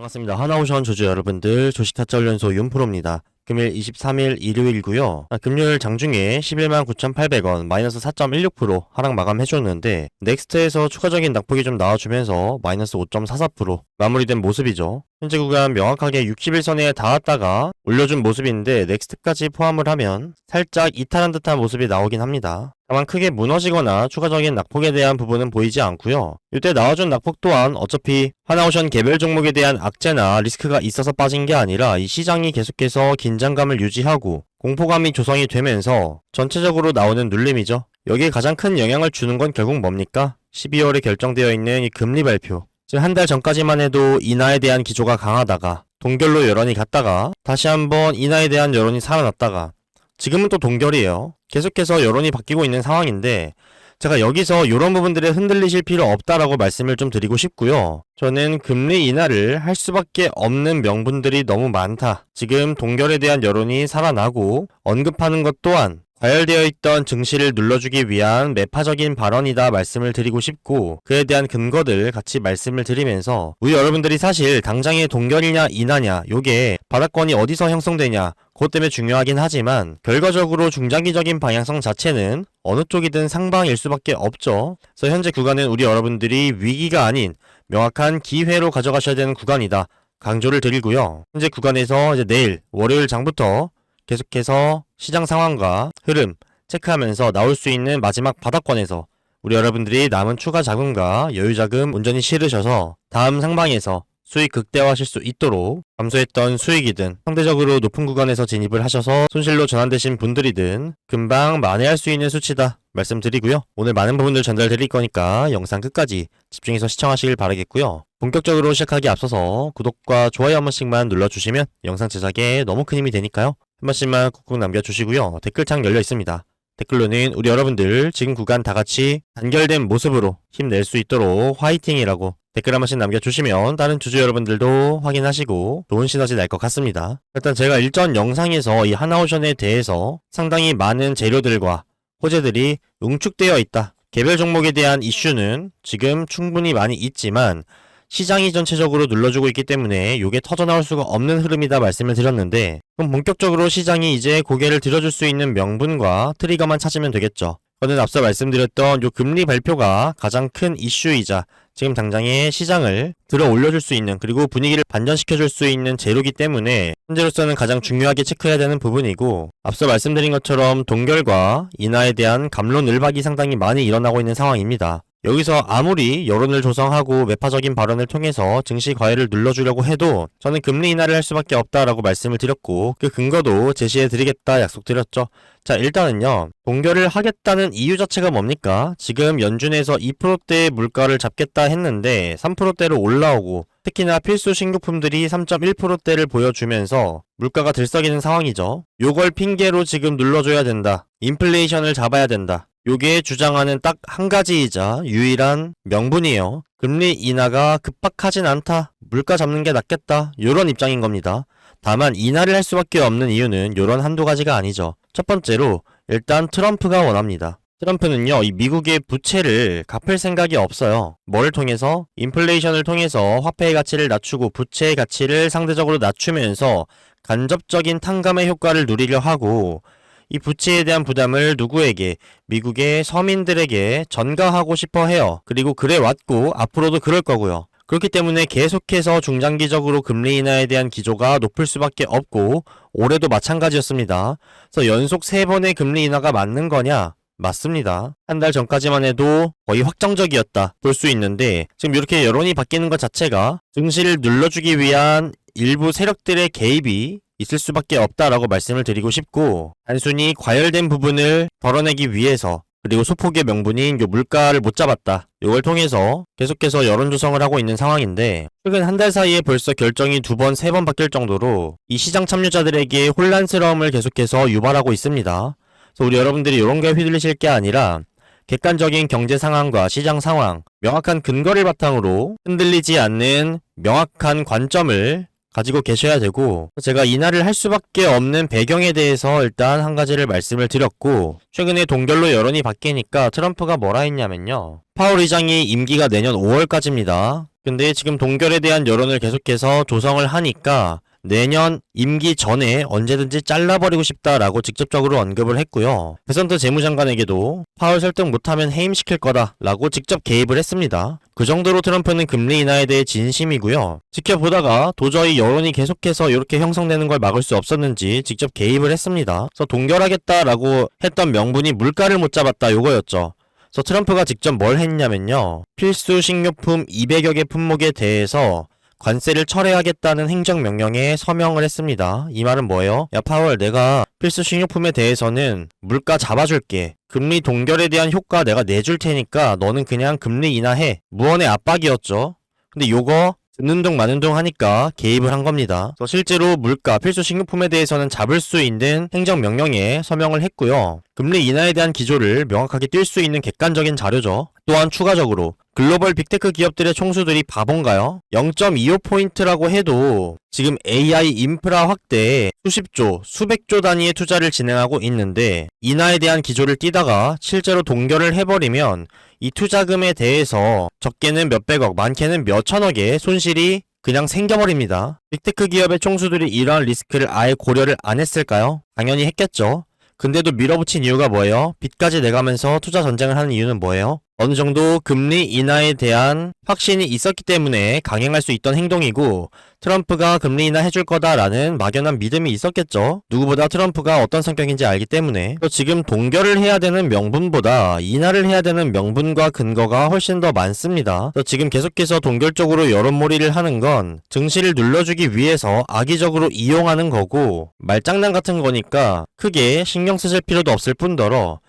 반갑습니다. 하나오션 주주 여러분들 조식타짜훈련소 윤프로입니다. 금일 23일 일요일고요. 아, 금요일 장중에 11만 9,800원 마이너스 4.16% 하락 마감해줬는데 넥스트에서 추가적인 낙폭이 좀 나와주면서 마이너스 5.44% 마무리된 모습이죠. 현재 구간 명확하게 61선에 닿았다가 올려준 모습인데 넥스트까지 포함을 하면 살짝 이탈한 듯한 모습이 나오긴 합니다. 다만 크게 무너지거나 추가적인 낙폭에 대한 부분은 보이지 않고요. 이때 나와준 낙폭 또한 어차피 하나오션 개별 종목에 대한 악재나 리스크가 있어서 빠진 게 아니라 이 시장이 계속해서 긴장감을 유지하고 공포감이 조성이 되면서 전체적으로 나오는 눌림이죠. 여기에 가장 큰 영향을 주는 건 결국 뭡니까? 12월에 결정되어 있는 이 금리 발표. 즉 한 달 전까지만 해도 인하에 대한 기조가 강하다가 동결로 여론이 갔다가 다시 한번 인하에 대한 여론이 살아났다가 지금은 또 동결이에요. 계속해서 여론이 바뀌고 있는 상황인데 제가 여기서 이런 부분들에 흔들리실 필요 없다라고 말씀을 좀 드리고 싶고요. 저는 금리 인하를 할 수밖에 없는 명분들이 너무 많다. 지금 동결에 대한 여론이 살아나고 언급하는 것 또한 과열되어 있던 증시를 눌러주기 위한 매파적인 발언이다 말씀을 드리고 싶고 그에 대한 근거들 같이 말씀을 드리면서 우리 여러분들이 사실 당장의 동결이냐 인하냐 요게 바닥권이 어디서 형성되냐 그것 때문에 중요하긴 하지만 결과적으로 중장기적인 방향성 자체는 어느 쪽이든 상방일 수밖에 없죠. 그래서 현재 구간은 우리 여러분들이 위기가 아닌 명확한 기회로 가져가셔야 되는 구간이다. 강조를 드리고요. 현재 구간에서 이제 내일 월요일 장부터 계속해서 시장 상황과 흐름 체크하면서 나올 수 있는 마지막 바닥권에서 우리 여러분들이 남은 추가 자금과 여유 자금 온전히 실으셔서 다음 상방에서 수익 극대화하실 수 있도록 감소했던 수익이든 상대적으로 높은 구간에서 진입을 하셔서 손실로 전환되신 분들이든 금방 만회할 수 있는 수치다 말씀드리고요. 오늘 많은 부분들 전달드릴 거니까 영상 끝까지 집중해서 시청하시길 바라겠고요. 본격적으로 시작하기 앞서서 구독과 좋아요 한 번씩만 눌러주시면 영상 제작에 너무 큰 힘이 되니까요. 한 번씩만 꾹꾹 남겨주시고요. 댓글창 열려 있습니다. 댓글로는 우리 여러분들 지금 구간 다 같이 단결된 모습으로 힘낼 수 있도록 화이팅이라고 댓글 한 번씩 남겨주시면 다른 주주 여러분들도 확인하시고 좋은 시너지 날 것 같습니다. 일단 제가 일전 영상에서 이 하나오션에 대해서 상당히 많은 재료들과 호재들이 응축되어 있다. 개별 종목에 대한 이슈는 지금 충분히 많이 있지만 시장이 전체적으로 눌러주고 있기 때문에 이게 터져나올 수가 없는 흐름이다 말씀을 드렸는데 그럼 본격적으로 시장이 이제 고개를 들어줄 수 있는 명분과 트리거만 찾으면 되겠죠. 저는 앞서 말씀드렸던 요 금리 발표가 가장 큰 이슈이자 지금 당장의 시장을 들어 올려줄 수 있는 그리고 분위기를 반전시켜줄 수 있는 재료기 때문에 현재로서는 가장 중요하게 체크해야 되는 부분이고 앞서 말씀드린 것처럼 동결과 인하에 대한 감론 을박이 상당히 많이 일어나고 있는 상황입니다. 여기서 아무리 여론을 조성하고 매파적인 발언을 통해서 증시 과열을 눌러주려고 해도 저는 금리 인하를 할 수밖에 없다라고 말씀을 드렸고 그 근거도 제시해 드리겠다 약속드렸죠. 자 일단은요 동결을 하겠다는 이유 자체가 뭡니까? 지금 연준에서 2%대의 물가를 잡겠다 했는데 3%대로 올라오고 특히나 필수 식료품들이 3.1%대를 보여주면서 물가가 들썩이는 상황이죠. 요걸 핑계로 지금 눌러줘야 된다. 인플레이션을 잡아야 된다. 요게 주장하는 딱 한 가지이자 유일한 명분이에요. 금리 인하가 급박하진 않다. 물가 잡는 게 낫겠다. 요런 입장인 겁니다. 다만 인하를 할 수밖에 없는 이유는 요런 한두 가지가 아니죠. 첫 번째로 일단 트럼프가 원합니다. 트럼프는요, 이 미국의 부채를 갚을 생각이 없어요. 뭘 통해서? 인플레이션을 통해서 화폐의 가치를 낮추고 부채의 가치를 상대적으로 낮추면서 간접적인 탕감의 효과를 누리려 하고 이 부채에 대한 부담을 누구에게 미국의 서민들에게 전가하고 싶어 해요. 그리고 그래 왔고 앞으로도 그럴 거고요. 그렇기 때문에 계속해서 중장기적으로 금리 인하에 대한 기조가 높을 수밖에 없고 올해도 마찬가지였습니다. 그래서 연속 세 번의 금리 인하가 맞는 거냐? 맞습니다. 한 달 전까지만 해도 거의 확정적이었다 볼 수 있는데 지금 이렇게 여론이 바뀌는 것 자체가 증시를 눌러주기 위한 일부 세력들의 개입이 있을 수밖에 없다라고 말씀을 드리고 싶고 단순히 과열된 부분을 덜어내기 위해서 그리고 소폭의 명분인 요 물가를 못 잡았다. 이걸 통해서 계속해서 여론 조성을 하고 있는 상황인데 최근 한 달 사이에 벌써 결정이 두 번, 세 번 바뀔 정도로 이 시장 참여자들에게 혼란스러움을 계속해서 유발하고 있습니다. 그래서 우리 여러분들이 이런 거에 휘둘리실 게 아니라 객관적인 경제 상황과 시장 상황, 명확한 근거를 바탕으로 흔들리지 않는 명확한 관점을 가지고 계셔야 되고 제가 인하를 할 수밖에 없는 배경에 대해서 일단 한 가지를 말씀을 드렸고 최근에 동결로 여론이 바뀌니까 트럼프가 뭐라 했냐면요. 파월 의장이 임기가 내년 5월까지입니다. 근데 지금 동결에 대한 여론을 계속해서 조성을 하니까 내년 임기 전에 언제든지 잘라버리고 싶다라고 직접적으로 언급을 했고요. 베선트 재무장관에게도 파월 설득 못하면 해임시킬 거다라고 직접 개입을 했습니다. 그 정도로 트럼프는 금리 인하에 대해 진심이고요. 지켜보다가 도저히 여론이 계속해서 이렇게 형성되는 걸 막을 수 없었는지 직접 개입을 했습니다. 그래서 동결하겠다라고 했던 명분이 물가를 못 잡았다 요거였죠. 그래서 트럼프가 직접 뭘 했냐면요. 필수 식료품 200여 개 품목에 대해서 관세를 철회하겠다는 행정명령에 서명을 했습니다. 이 말은 뭐예요? 야, 파월, 내가 필수 식료품에 대해서는 물가 잡아줄게. 금리 동결에 대한 효과 내가 내줄 테니까 너는 그냥 금리 인하해. 무언의 압박이었죠. 근데 요거 듣는 둥 마는 둥 하니까 개입을 한 겁니다. 그래서 실제로 물가, 필수 식료품에 대해서는 잡을 수 있는 행정명령에 서명을 했고요. 금리 인하에 대한 기조를 명확하게 띌 수 있는 객관적인 자료죠. 또한 추가적으로 글로벌 빅테크 기업들의 총수들이 바본가요? 0.25포인트라고 해도 지금 AI 인프라 확대에 수십조, 수백조 단위의 투자를 진행하고 있는데 인하에 대한 기조를 띠다가 실제로 동결을 해버리면 이 투자금에 대해서 적게는 몇백억, 많게는 몇천억의 손실이 그냥 생겨버립니다. 빅테크 기업의 총수들이 이러한 리스크를 아예 고려를 안 했을까요? 당연히 했겠죠. 근데도 밀어붙인 이유가 뭐예요? 빚까지 내가면서 투자 전쟁을 하는 이유는 뭐예요? 어느 정도 금리 인하에 대한 확신이 있었기 때문에 강행할 수 있던 행동이고 트럼프가 금리 인하 해줄 거다라는 막연한 믿음이 있었겠죠. 누구보다 트럼프가 어떤 성격인지 알기 때문에 또 지금 동결을 해야 되는 명분보다 인하를 해야 되는 명분과 근거가 훨씬 더 많습니다. 또 지금 계속해서 동결적으로 여론몰이를 하는 건 증시를 눌러주기 위해서 악의적으로 이용하는 거고 말장난 같은 거니까 크게 신경 쓰실 필요도 없을 뿐더러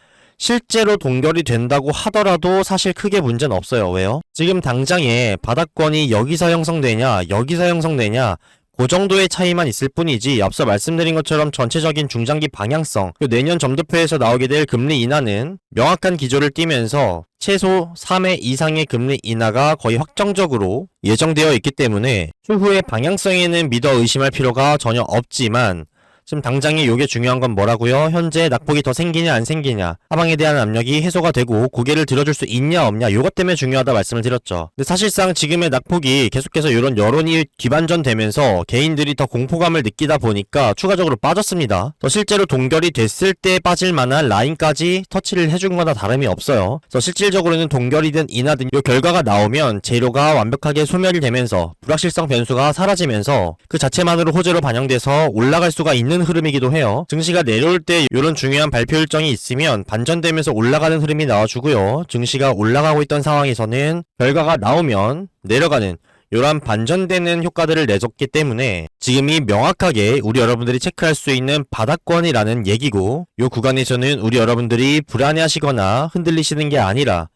실제로 동결이 된다고 하더라도 사실 크게 문제는 없어요. 왜요? 지금 당장에 바닥권이 여기서 형성되냐, 여기서 형성되냐, 그 정도의 차이만 있을 뿐이지 앞서 말씀드린 것처럼 전체적인 중장기 방향성, 내년 점도표에서 나오게 될 금리 인하는 명확한 기조를 띠면서 최소 3회 이상의 금리 인하가 거의 확정적으로 예정되어 있기 때문에 추후의 방향성에는 믿어 의심할 필요가 전혀 없지만 지금 당장에 요게 중요한 건 뭐라고요? 현재 낙폭이 더 생기냐 안 생기냐 하방에 대한 압력이 해소가 되고 고개를 들어줄 수 있냐 없냐 요것 때문에 중요하다 말씀을 드렸죠. 근데 사실상 지금의 낙폭이 계속해서 이런 여론이 기반전되면서 개인들이 더 공포감을 느끼다 보니까 추가적으로 빠졌습니다. 더 실제로 동결이 됐을 때 빠질 만한 라인까지 터치를 해준 거나 다름이 없어요. 그래서 실질적으로는 동결이든 인하든 요 결과가 나오면 재료가 완벽하게 소멸이 되면서 불확실성 변수가 사라지면서 그 자체만으로 호재로 반영돼서 올라갈 수가 있는 흐름이기도 해요. 증시가 내려올 때 이런 중요한 발표 일정이 있으면 반전되면서 올라가는 흐름이 나와주고요. 증시가 올라가고 있던 상황에서는 결과가 나오면 내려가는 이러한 반전되는 효과들을 내줬기 때문에 지금이 명확하게 우리 여러분들이 체크할 수 있는 바닥권이라는 얘기고 이 구간에서는 우리 여러분들이 불안해하시거나 흔들리시는 게 아니라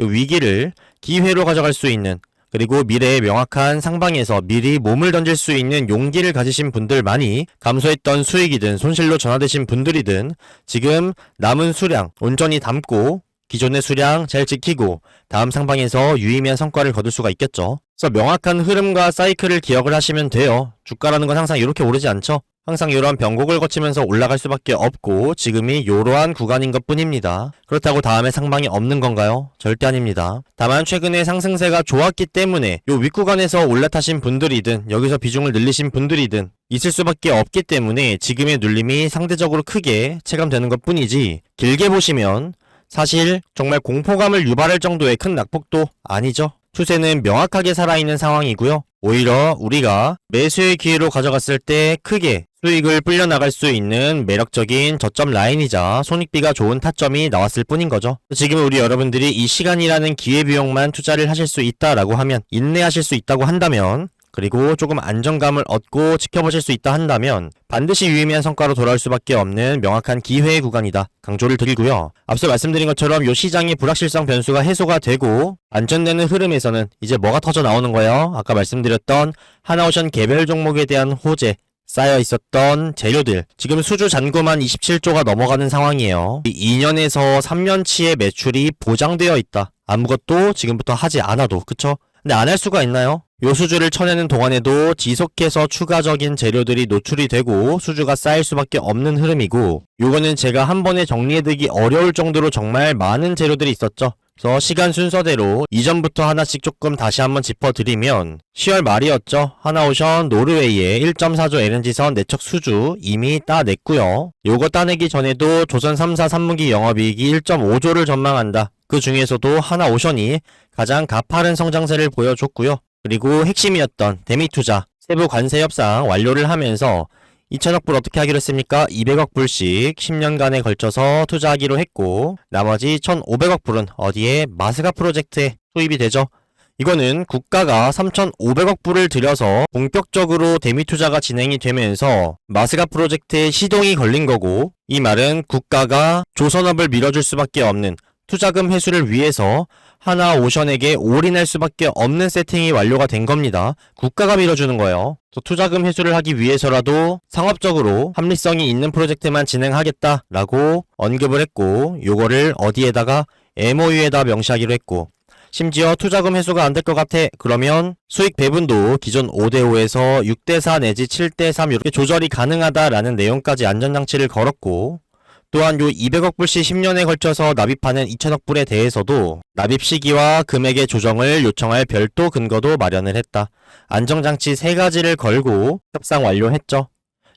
이 위기를 기회로 가져갈 수 있는 그리고 미래의 명확한 상방에서 미리 몸을 던질 수 있는 용기를 가지신 분들만이 감소했던 수익이든 손실로 전환되신 분들이든 지금 남은 수량 온전히 담고 기존의 수량 잘 지키고 다음 상방에서 유의미한 성과를 거둘 수가 있겠죠. 그래서 명확한 흐름과 사이클을 기억을 하시면 돼요. 주가라는 건 항상 이렇게 오르지 않죠. 항상 이러한 변곡을 거치면서 올라갈 수밖에 없고 지금이 이러한 구간인 것 뿐입니다. 그렇다고 다음에 상방이 없는 건가요? 절대 아닙니다. 다만 최근에 상승세가 좋았기 때문에 요 윗구간에서 올라타신 분들이든 여기서 비중을 늘리신 분들이든 있을 수밖에 없기 때문에 지금의 눌림이 상대적으로 크게 체감되는 것 뿐이지 길게 보시면 사실 정말 공포감을 유발할 정도의 큰 낙폭도 아니죠. 추세는 명확하게 살아있는 상황이고요. 오히려 우리가 매수의 기회로 가져갔을 때 크게 수익을 불려나갈 수 있는 매력적인 저점 라인이자 손익비가 좋은 타점이 나왔을 뿐인 거죠. 지금 우리 여러분들이 이 시간이라는 기회비용만 투자를 하실 수 있다라고 하면 인내하실 수 있다고 한다면 그리고 조금 안정감을 얻고 지켜보실 수 있다 한다면 반드시 유의미한 성과로 돌아올 수밖에 없는 명확한 기회의 구간이다. 강조를 드리고요. 앞서 말씀드린 것처럼 요 시장의 불확실성 변수가 해소가 되고 안전되는 흐름에서는 이제 뭐가 터져 나오는 거예요? 아까 말씀드렸던 하나오션 개별 종목에 대한 호재 쌓여 있었던 재료들 지금 수주 잔고만 27조가 넘어가는 상황이에요. 2년에서 3년치의 매출이 보장되어 있다. 아무것도 지금부터 하지 않아도 그쵸? 근데 안 할 수가 있나요? 요 수주를 쳐내는 동안에도 지속해서 추가적인 재료들이 노출이 되고 수주가 쌓일 수밖에 없는 흐름이고 요거는 제가 한 번에 정리해두기 어려울 정도로 정말 많은 재료들이 있었죠. 그래서 시간 순서대로 이전부터 하나씩 조금 다시 한번 짚어드리면 10월 말이었죠. 하나오션 노르웨이의 1.4조 LNG선 내척 수주 이미 따냈고요. 요거 따내기 전에도 조선 3사 3분기 영업이익이 1.5조를 전망한다. 그 중에서도 하나오션이 가장 가파른 성장세를 보여줬고요. 그리고 핵심이었던 대미 투자 세부 관세 협상 완료를 하면서 2천억 불 어떻게 하기로 했습니까? 200억 불씩 10년간에 걸쳐서 투자하기로 했고 나머지 1,500억 불은 어디에 마스가 프로젝트에 투입이 되죠. 이거는 국가가 3,500억 불을 들여서 본격적으로 대미 투자가 진행이 되면서 마스가 프로젝트에 시동이 걸린 거고 이 말은 국가가 조선업을 밀어줄 수밖에 없는 투자금 회수를 위해서 하나 오션에게 올인할 수밖에 없는 세팅이 완료가 된 겁니다. 국가가 밀어주는 거예요. 또 투자금 회수를 하기 위해서라도 상업적으로 합리성이 있는 프로젝트만 진행하겠다라고 언급을 했고 요거를 어디에다가 MOU에다 명시하기로 했고 심지어 투자금 회수가 안 될 것 같아. 그러면 수익 배분도 기존 5대5에서 6대4 내지 7대3 이렇게 조절이 가능하다라는 내용까지 안전장치를 걸었고 또한 요 200억 불씩 10년에 걸쳐서 납입하는 2천억 불에 대해서도 납입 시기와 금액의 조정을 요청할 별도 근거도 마련을 했다. 안정장치 세 가지를 걸고 협상 완료했죠.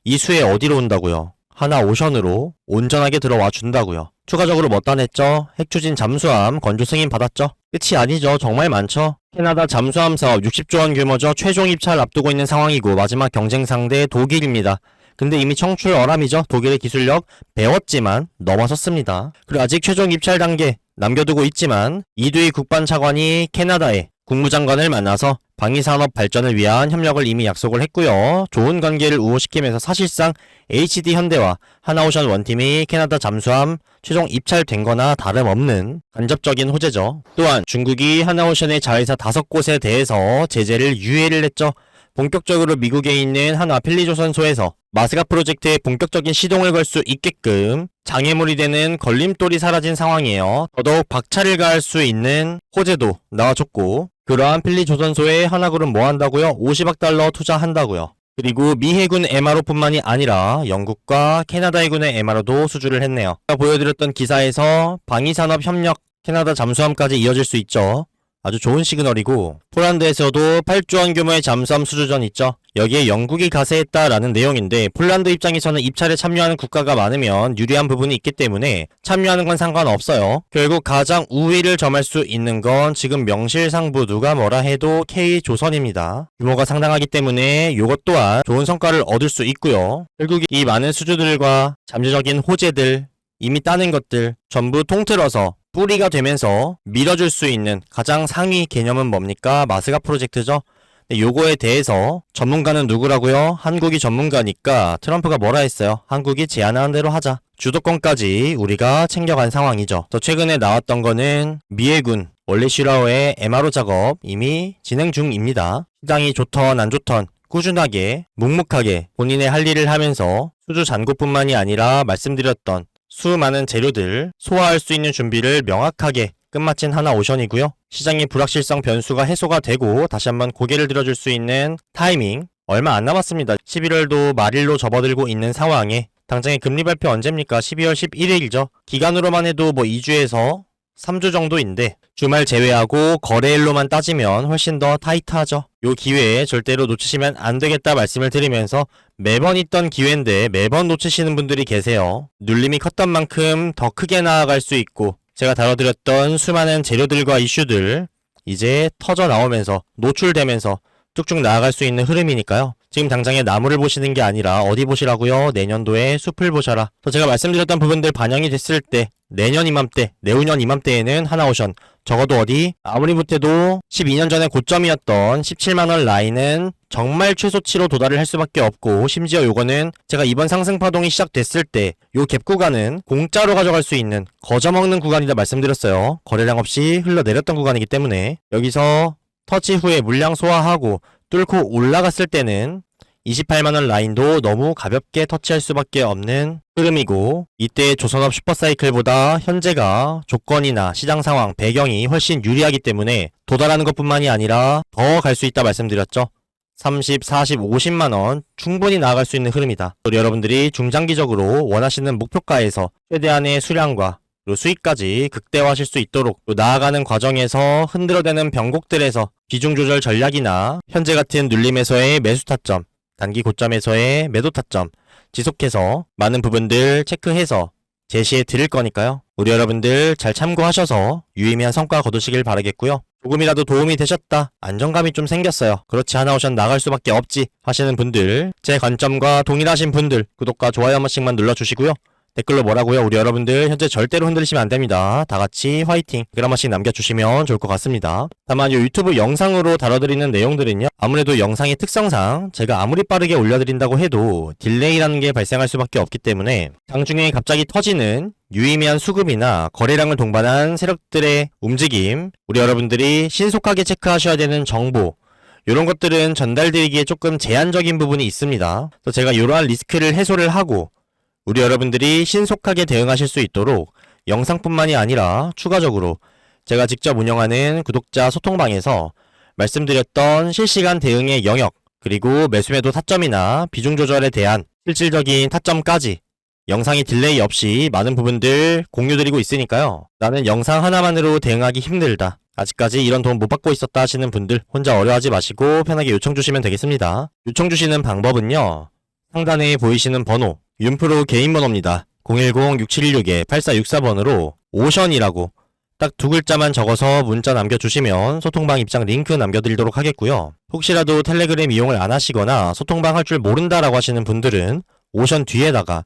이 수에 어디로 온다고요? 하나 오션으로 온전하게 들어와 준다고요. 추가적으로 뭐 따냈죠? 핵추진 잠수함 건조 승인 받았죠? 끝이 아니죠. 정말 많죠. 캐나다 잠수함 사업 60조 원 규모죠. 최종 입찰 앞두고 있는 상황이고 마지막 경쟁 상대 독일입니다. 근데 이미 청출 어람이죠. 독일의 기술력 배웠지만 넘어섰습니다. 그리고 아직 최종 입찰 단계 남겨두고 있지만 이두희 국방 차관이 캐나다에 국무장관을 만나서 방위산업 발전을 위한 협력을 이미 약속을 했고요. 좋은 관계를 우호시키면서 사실상 HD 현대와 하나오션 원팀이 캐나다 잠수함 최종 입찰된 거나 다름없는 간접적인 호재죠. 또한 중국이 하나오션의 자회사 다섯 곳에 대해서 제재를 유예를 했죠. 본격적으로 미국에 있는 한화 필리 조선소에서 마스가 프로젝트에 본격적인 시동을 걸 수 있게끔 장애물이 되는 걸림돌이 사라진 상황이에요. 더더욱 박차를 가할 수 있는 호재도 나와줬고 그러한 필리 조선소에 하나그룹 뭐 한다고요? 50억 달러 투자한다고요. 그리고 미 해군 MRO뿐만이 아니라 영국과 캐나다 해군의 MRO도 수주를 했네요. 제가 보여드렸던 기사에서 방위산업 협력 캐나다 잠수함까지 이어질 수 있죠. 아주 좋은 시그널이고 폴란드에서도 8조 원 규모의 잠수함 수주전 있죠. 여기에 영국이 가세했다라는 내용인데 폴란드 입장에서는 입찰에 참여하는 국가가 많으면 유리한 부분이 있기 때문에 참여하는 건 상관없어요. 결국 가장 우위를 점할 수 있는 건 지금 명실상부 누가 뭐라 해도 K조선입니다. 규모가 상당하기 때문에 이것 또한 좋은 성과를 얻을 수 있고요. 결국 이 많은 수주들과 잠재적인 호재들 이미 따낸 것들 전부 통틀어서 뿌리가 되면서 밀어줄 수 있는 가장 상위 개념은 뭡니까? 마스가 프로젝트죠. 근데 요거에 대해서 전문가는 누구라고요? 한국이 전문가니까 트럼프가 뭐라 했어요? 한국이 제안하는 대로 하자. 주도권까지 우리가 챙겨간 상황이죠. 더 최근에 나왔던 거는 미해군 원래 슈라오의 MRO 작업 이미 진행 중입니다. 시장이 좋던 안 좋던 꾸준하게 묵묵하게 본인의 할 일을 하면서 수주 잔고뿐만이 아니라 말씀드렸던 수많은 재료들 소화할 수 있는 준비를 명확하게 끝마친 하나 오션이고요. 시장의 불확실성 변수가 해소가 되고 다시 한번 고개를 들어줄 수 있는 타이밍 얼마 안 남았습니다. 11월도 말일로 접어들고 있는 상황에 당장의 금리 발표 언제입니까? 12월 11일이죠. 기간으로만 해도 뭐 2주에서 3주 정도인데 주말 제외하고 거래일로만 따지면 훨씬 더 타이트하죠. 요 기회에 절대로 놓치시면 안 되겠다 말씀을 드리면서 매번 있던 기회인데 매번 놓치시는 분들이 계세요. 눌림이 컸던 만큼 더 크게 나아갈 수 있고 제가 다뤄드렸던 수많은 재료들과 이슈들 이제 터져 나오면서 노출되면서 쭉쭉 나아갈 수 있는 흐름이니까요. 지금 당장에 나무를 보시는 게 아니라 어디 보시라고요? 내년도에 숲을 보셔라. 또 제가 말씀드렸던 부분들 반영이 됐을 때 내년 이맘때, 내후년 이맘때에는 하나오션 적어도 어디 아무리 못해도 12년 전에 고점이었던 17만 원 라인은 정말 최소치로 도달을 할 수밖에 없고 심지어 요거는 제가 이번 상승 파동이 시작됐을 때 요 갭 구간은 공짜로 가져갈 수 있는 거저먹는 구간이다 말씀드렸어요. 거래량 없이 흘러내렸던 구간이기 때문에 여기서 터치 후에 물량 소화하고 뚫고 올라갔을 때는 28만원 라인도 너무 가볍게 터치할 수밖에 없는 흐름이고 이때 조선업 슈퍼사이클보다 현재가 조건이나 시장 상황, 배경이 훨씬 유리하기 때문에 도달하는 것뿐만이 아니라 더 갈 수 있다 말씀드렸죠. 30, 40, 50만원 충분히 나아갈 수 있는 흐름이다. 우리 여러분들이 중장기적으로 원하시는 목표가에서 최대한의 수량과 그리고 수익까지 극대화하실 수 있도록 또 나아가는 과정에서 흔들어대는 변곡들에서 비중 조절 전략이나 현재 같은 눌림에서의 매수 타점, 단기 고점에서의 매도 타점 지속해서 많은 부분들 체크해서 제시해 드릴 거니까요. 우리 여러분들 잘 참고하셔서 유의미한 성과 거두시길 바라겠고요. 조금이라도 도움이 되셨다. 안정감이 좀 생겼어요. 그렇지 않아 오션 나갈 수밖에 없지 하시는 분들, 제 관점과 동일하신 분들 구독과 좋아요 한 번씩만 눌러주시고요. 댓글로 뭐라고요? 우리 여러분들 현재 절대로 흔들리시면 안 됩니다. 다 같이 화이팅 댓글 한 번씩 남겨주시면 좋을 것 같습니다. 다만 이 유튜브 영상으로 다뤄드리는 내용들은요. 아무래도 영상의 특성상 제가 아무리 빠르게 올려드린다고 해도 딜레이라는 게 발생할 수밖에 없기 때문에 장중에 갑자기 터지는 유의미한 수급이나 거래량을 동반한 세력들의 움직임, 우리 여러분들이 신속하게 체크하셔야 되는 정보, 이런 것들은 전달드리기에 조금 제한적인 부분이 있습니다. 그래서 제가 이러한 리스크를 해소를 하고 우리 여러분들이 신속하게 대응하실 수 있도록 영상뿐만이 아니라 추가적으로 제가 직접 운영하는 구독자 소통방에서 말씀드렸던 실시간 대응의 영역, 그리고 매수매도 타점이나 비중 조절에 대한 실질적인 타점까지 영상이 딜레이 없이 많은 부분들 공유드리고 있으니까요. 나는 영상 하나만으로 대응하기 힘들다. 아직까지 이런 도움 못 받고 있었다 하시는 분들 혼자 어려워하지 마시고 편하게 요청 주시면 되겠습니다. 요청 주시는 방법은요. 상단에 보이시는 번호 윤프로 개인 번호입니다. 010-6716-8464번으로 오션이라고 딱 두 글자만 적어서 문자 남겨주시면 소통방 입장 링크 남겨드리도록 하겠고요. 혹시라도 텔레그램 이용을 안 하시거나 소통방 할 줄 모른다라고 하시는 분들은 오션 뒤에다가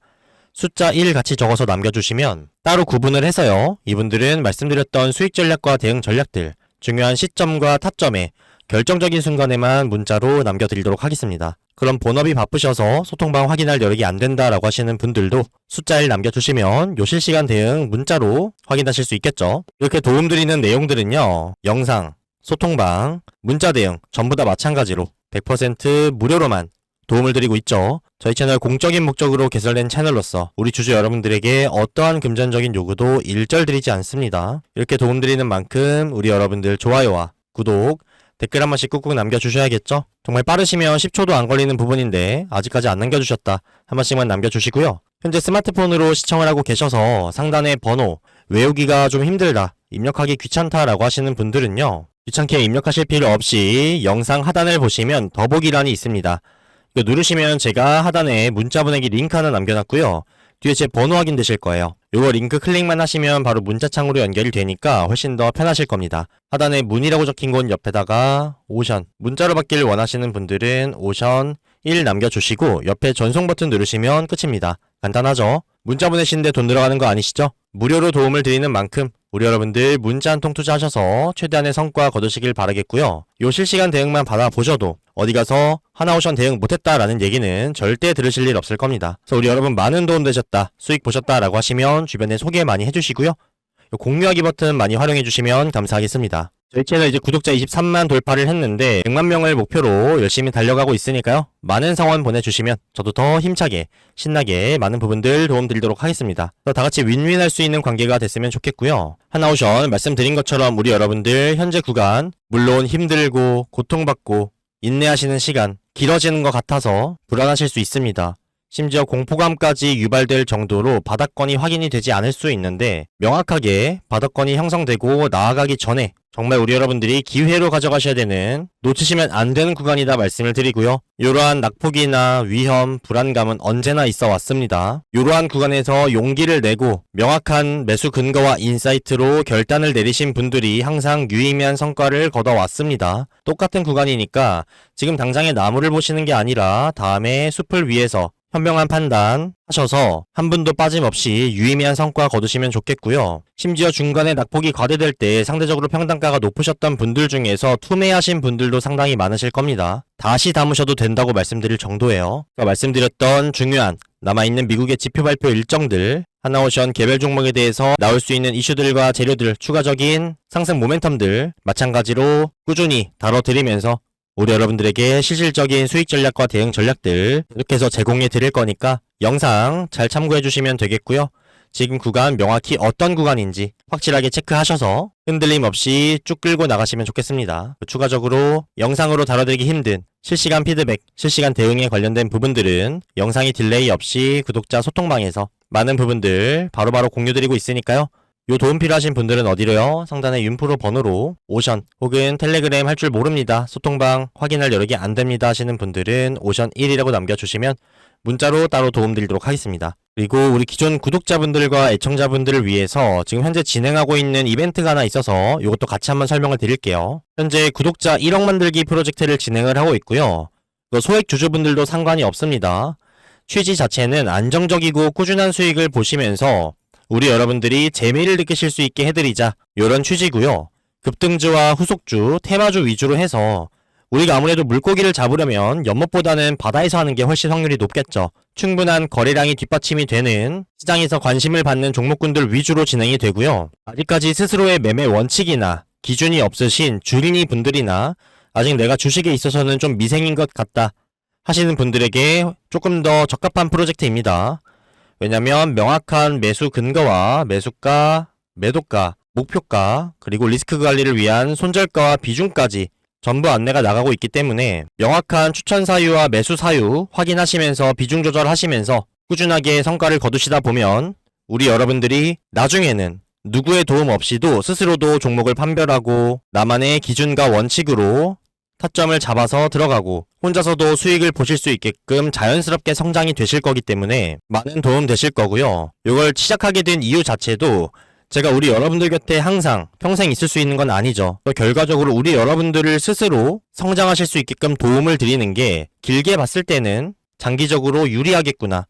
숫자 1 같이 적어서 남겨주시면 따로 구분을 해서요. 이분들은 말씀드렸던 수익 전략과 대응 전략들, 중요한 시점과 타점에 결정적인 순간에만 문자로 남겨드리도록 하겠습니다. 그럼 본업이 바쁘셔서 소통방 확인할 여력이 안 된다라고 하시는 분들도 숫자 1 남겨주시면 요 실 시간 대응 문자로 확인하실 수 있겠죠. 이렇게 도움드리는 내용들은요. 영상, 소통방, 문자 대응 전부 다 마찬가지로 100% 무료로만 도움을 드리고 있죠. 저희 채널 공적인 목적으로 개설된 채널로서 우리 주주 여러분들에게 어떠한 금전적인 요구도 일절 드리지 않습니다. 이렇게 도움드리는 만큼 우리 여러분들 좋아요와 구독, 댓글 한 번씩 꾹꾹 남겨주셔야겠죠? 정말 빠르시면 10초도 안 걸리는 부분인데 아직까지 안 남겨주셨다. 한 번씩만 남겨주시고요. 현재 스마트폰으로 시청을 하고 계셔서 상단의 번호, 외우기가 좀 힘들다, 입력하기 귀찮다라고 하시는 분들은요. 귀찮게 입력하실 필요 없이 영상 하단을 보시면 더보기란이 있습니다. 누르시면 제가 하단에 문자 보내기 링크 하나 남겨놨고요. 뒤에 제 번호 확인되실 거예요. 요거 링크 클릭만 하시면 바로 문자창으로 연결이 되니까 훨씬 더 편하실 겁니다. 하단에 문이라고 적힌 곳 옆에다가 오션, 문자로 받기를 원하시는 분들은 오션 1 남겨주시고 옆에 전송 버튼 누르시면 끝입니다. 간단하죠? 문자 보내시는데 돈 들어가는 거 아니시죠? 무료로 도움을 드리는 만큼 우리 여러분들 문자 한 통 투자하셔서 최대한의 성과 거두시길 바라겠고요. 요 실시간 대응만 받아보셔도 어디 가서 하나오션 대응 못했다라는 얘기는 절대 들으실 일 없을 겁니다. 그래서 우리 여러분 많은 도움 되셨다, 수익 보셨다라고 하시면 주변에 소개 많이 해주시고요. 요 공유하기 버튼 많이 활용해 주시면 감사하겠습니다. 저희 채널 이제 구독자 23만 돌파를 했는데 100만 명을 목표로 열심히 달려가고 있으니까요. 많은 성원 보내주시면 저도 더 힘차게 신나게 많은 부분들 도움 드리도록 하겠습니다. 다 같이 윈윈할 수 있는 관계가 됐으면 좋겠고요. 하나오션 말씀드린 것처럼 우리 여러분들 현재 구간 물론 힘들고 고통받고 인내하시는 시간 길어지는 것 같아서 불안하실 수 있습니다. 심지어 공포감까지 유발될 정도로 바닥권이 확인이 되지 않을 수 있는데 명확하게 바닥권이 형성되고 나아가기 전에 정말 우리 여러분들이 기회로 가져가셔야 되는 놓치시면 안 되는 구간이다 말씀을 드리고요. 이러한 낙폭이나 위험, 불안감은 언제나 있어 왔습니다. 이러한 구간에서 용기를 내고 명확한 매수 근거와 인사이트로 결단을 내리신 분들이 항상 유의미한 성과를 거둬왔습니다. 똑같은 구간이니까 지금 당장의 나무를 보시는 게 아니라 다음에 숲을 위해서 현명한 판단 하셔서 한 분도 빠짐없이 유의미한 성과 거두시면 좋겠고요. 심지어 중간에 낙폭이 과대될 때 상대적으로 평단가가 높으셨던 분들 중에서 투매하신 분들도 상당히 많으실 겁니다. 다시 담으셔도 된다고 말씀드릴 정도예요. 말씀드렸던 중요한 남아있는 미국의 지표 발표 일정들 하나오션 개별 종목에 대해서 나올 수 있는 이슈들과 재료들 추가적인 상승 모멘텀들 마찬가지로 꾸준히 다뤄드리면서 우리 여러분들에게 실질적인 수익 전략과 대응 전략들 이렇게 해서 제공해 드릴 거니까 영상 잘 참고해 주시면 되겠고요. 지금 구간 명확히 어떤 구간인지 확실하게 체크하셔서 흔들림 없이 쭉 끌고 나가시면 좋겠습니다. 추가적으로 영상으로 다뤄드리기 힘든 실시간 피드백, 실시간 대응에 관련된 부분들은 영상이 딜레이 없이 구독자 소통방에서 많은 부분들 바로바로 공유드리고 있으니까요. 요 도움 필요하신 분들은 어디로요? 상단의 윤프로 번호로 오션 혹은 텔레그램 할 줄 모릅니다. 소통방 확인할 여력이 안 됩니다 하시는 분들은 오션 1이라고 남겨주시면 문자로 따로 도움 드리도록 하겠습니다. 그리고 우리 기존 구독자분들과 애청자분들을 위해서 지금 현재 진행하고 있는 이벤트가 하나 있어서 이것도 같이 한번 설명을 드릴게요. 현재 구독자 1억 만들기 프로젝트를 진행을 하고 있고요. 그 소액 주주분들도 상관이 없습니다. 취지 자체는 안정적이고 꾸준한 수익을 보시면서 우리 여러분들이 재미를 느끼실 수 있게 해드리자 이런 취지고요. 급등주와 후속주, 테마주 위주로 해서 우리가 아무래도 물고기를 잡으려면 연못보다는 바다에서 하는 게 훨씬 확률이 높겠죠. 충분한 거래량이 뒷받침이 되는 시장에서 관심을 받는 종목군들 위주로 진행이 되고요. 아직까지 스스로의 매매 원칙이나 기준이 없으신 주린이 분들이나 아직 내가 주식에 있어서는 좀 미생인 것 같다 하시는 분들에게 조금 더 적합한 프로젝트입니다. 왜냐면 명확한 매수 근거와 매수가, 매도가, 목표가, 그리고 리스크 관리를 위한 손절가와 비중까지 전부 안내가 나가고 있기 때문에 명확한 추천 사유와 매수 사유 확인하시면서 비중 조절하시면서 꾸준하게 성과를 거두시다 보면 우리 여러분들이 나중에는 누구의 도움 없이도 스스로도 종목을 판별하고 나만의 기준과 원칙으로 타점을 잡아서 들어가고 혼자서도 수익을 보실 수 있게끔 자연스럽게 성장이 되실 거기 때문에 많은 도움 되실 거고요. 이걸 시작하게 된 이유 자체도 제가 우리 여러분들 곁에 항상 평생 있을 수 있는 건 아니죠. 또 결과적으로 우리 여러분들을 스스로 성장하실 수 있게끔 도움을 드리는 게 길게 봤을 때는 장기적으로 유리하겠구나.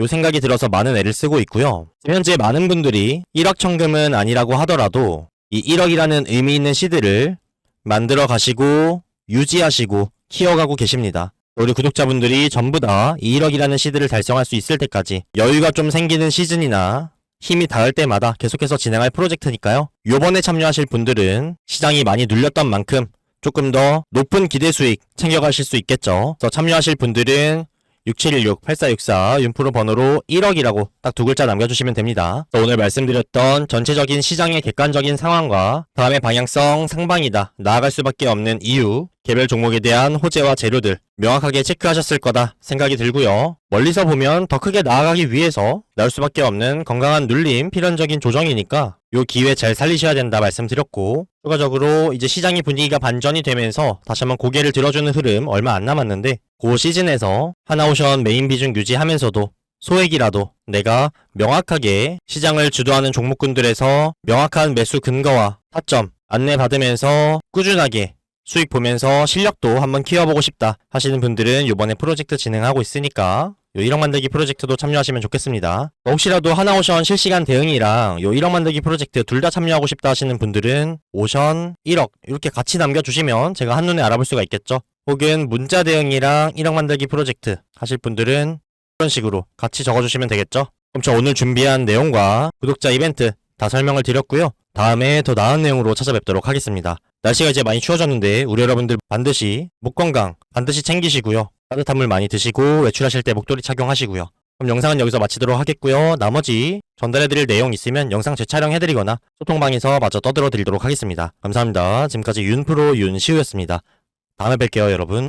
요 생각이 들어서 많은 애를 쓰고 있고요. 현재 많은 분들이 1억 천금은 아니라고 하더라도 이 1억이라는 의미 있는 시드를 만들어 가시고 유지하시고 키워가고 계십니다. 우리 구독자분들이 전부 다이 1억이라는 시드를 달성할 수 있을 때까지 여유가 좀 생기는 시즌이나 힘이 닿을 때마다 계속해서 진행할 프로젝트니까요. 요번에 참여하실 분들은 시장이 많이 눌렸던 만큼 조금 더 높은 기대 수익 챙겨가실 수 있겠죠. 참여하실 분들은 6716-8464 윤프로 번호로 1억이라고 딱 두 글자 남겨주시면 됩니다. 오늘 말씀드렸던 전체적인 시장의 객관적인 상황과 다음의 방향성 상방이다 나아갈 수밖에 없는 이유 개별 종목에 대한 호재와 재료들 명확하게 체크하셨을 거다 생각이 들고요. 멀리서 보면 더 크게 나아가기 위해서 나올 수밖에 없는 건강한 눌림 필연적인 조정이니까 요 기회 잘 살리셔야 된다 말씀드렸고 추가적으로 이제 시장의 분위기가 반전이 되면서 다시 한번 고개를 들어주는 흐름 얼마 안 남았는데 그 시즌에서 하나오션 메인 비중 유지하면서도 소액이라도 내가 명확하게 시장을 주도하는 종목군들에서 명확한 매수 근거와 타점 안내받으면서 꾸준하게 수익 보면서 실력도 한번 키워보고 싶다 하시는 분들은 이번에 프로젝트 진행하고 있으니까 요 1억 만들기 프로젝트도 참여하시면 좋겠습니다. 혹시라도 하나오션 실시간 대응이랑 요 1억 만들기 프로젝트 둘 다 참여하고 싶다 하시는 분들은 오션 1억 이렇게 같이 남겨주시면 제가 한눈에 알아볼 수가 있겠죠. 혹은 문자 대응이랑 1억 만들기 프로젝트 하실 분들은 이런 식으로 같이 적어주시면 되겠죠. 그럼 저 오늘 준비한 내용과 구독자 이벤트 다 설명을 드렸고요. 다음에 더 나은 내용으로 찾아뵙도록 하겠습니다. 날씨가 이제 많이 추워졌는데 우리 여러분들 반드시 목 건강 반드시 챙기시고요. 따뜻한 물 많이 드시고 외출하실 때 목도리 착용하시고요. 그럼 영상은 여기서 마치도록 하겠고요. 나머지 전달해드릴 내용 있으면 영상 재촬영해드리거나 소통방에서 마저 떠들어 드리도록 하겠습니다. 감사합니다. 지금까지 윤프로 윤시우였습니다. 다음에 뵐게요 여러분.